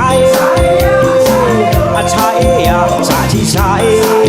ใชัยอาช่ยอาชาที่ใช่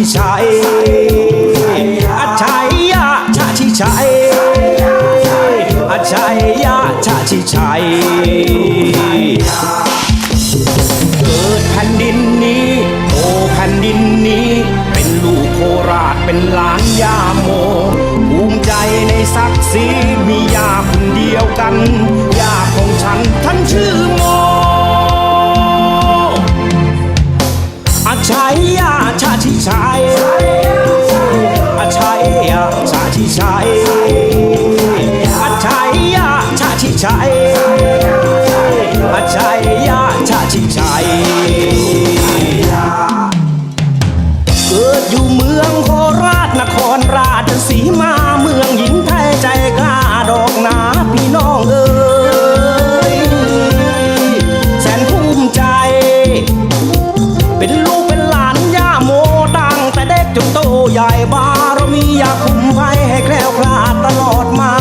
ชิชัยอาชัยยะชาชิชัยอาชัยยะชาชิชัยเกิดแผ่นดินนี้โอแผ่นดินนี้ เป็นลูกโคราชเป็นหลานยาโมภูมิใจในศักดิ์ศรีมียาคนเดียวกันยาของฉันท่านชื่อ มียาคุมไว้ให้แคล้วคลาดตลอดมา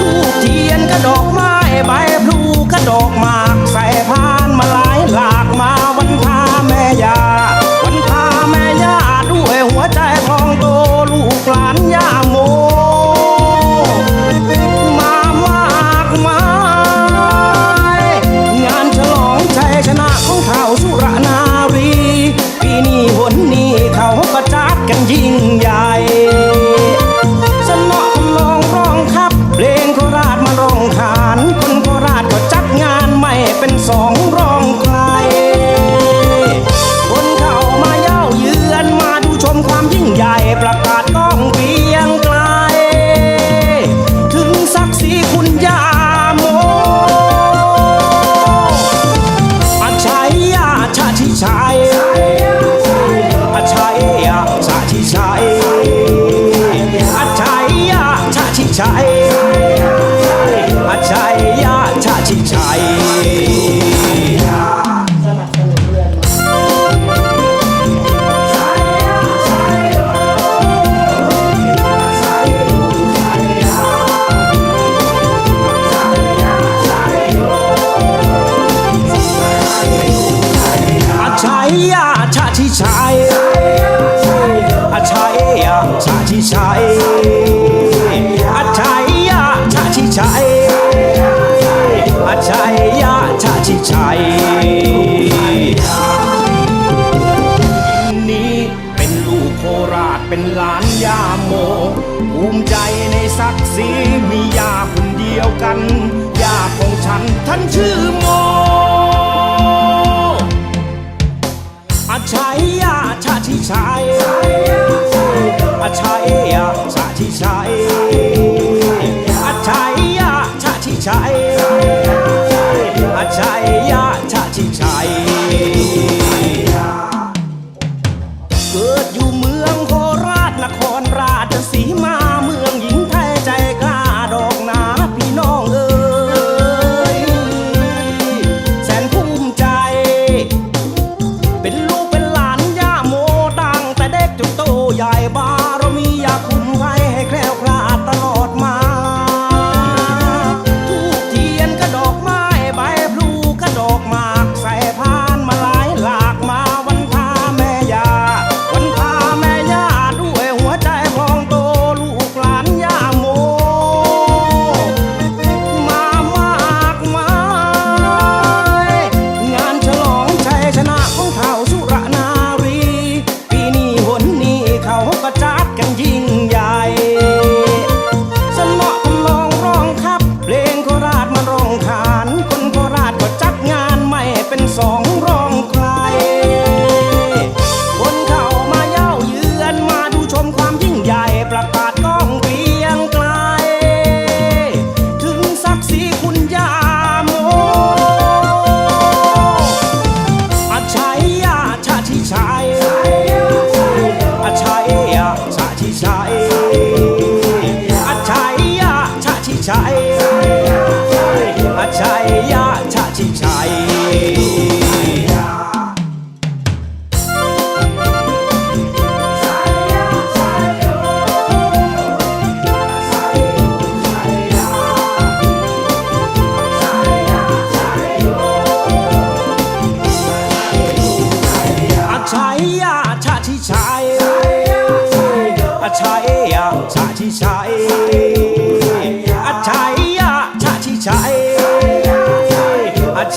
ทูกเทียนกระดอกไม้ใบพลูกระดอก 下诶 เป็นหลานยาโม ภูมิใจในศักดิ์ศรีมียาคนเดียวกันยาของฉันท่านชื่อโมอาชัยยาชาชิชัยอาชัยยาชาชิชัยอาชัยยาชาชิชัย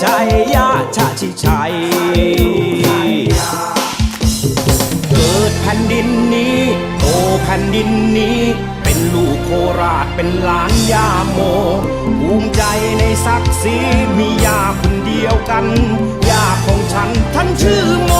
ชัยยะชาชิชัย เกิดแผ่นดินนี้โตแผ่นดินนี้ เป็นลูกโคราชเป็นหลานยาโม ภูมิใจในศักดิ์ศรีมียาคนเดียวกัน ยาของฉันท่านชื่อโม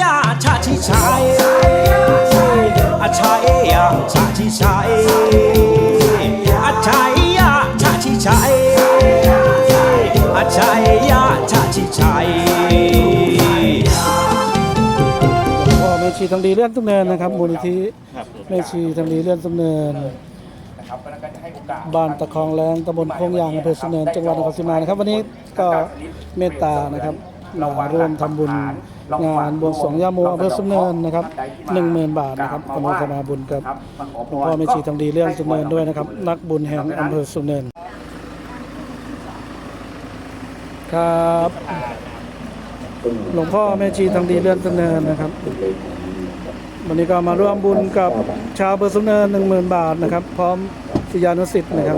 ยาชาชิชัยอาชัยยาชาชิชัยอาชัยยาชาชิชัยอาชัยยาชาชิชัยเมชีทำดีเลื่อนตุ้มเนินนะครับมูลนิธิเมชีทำดีเลื่อนตุ้มเนินบ้านตะคองแรงตำบลโคงยางอำเภอสุเนินจังหวัดนครศรีมานะครับ วันนี้ก็เมตตานะครับ มาร่วมทำบุญงานบวงสรวงย่าโมอำเภอสุนเนินนะครับหนึ่งหมื่นบาทนะครับอนุโมทนาบุญกับหลวงพ่อแม่ชีทองดีเรื่องสุนเนินด้วยนะครับ นักบุญแห่งอำเภอสุนเนินครับหลวงพ่อแม่ชีทางดีเลื่อนสุนเนินนะครับ วันนี้ก็มาร่วมบุญกับชาวอำเภอสุนเนินหนึ่งหมื่นบาทนะครับ พร้อมศิษยานุสิษย์นะครับ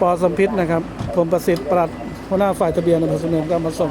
ปอสมพิษนะครับผมประสิทธิ์ปลัดหัวหน้าฝ่ายทะเบียนอำเภอสุนเนินก็มาส่ง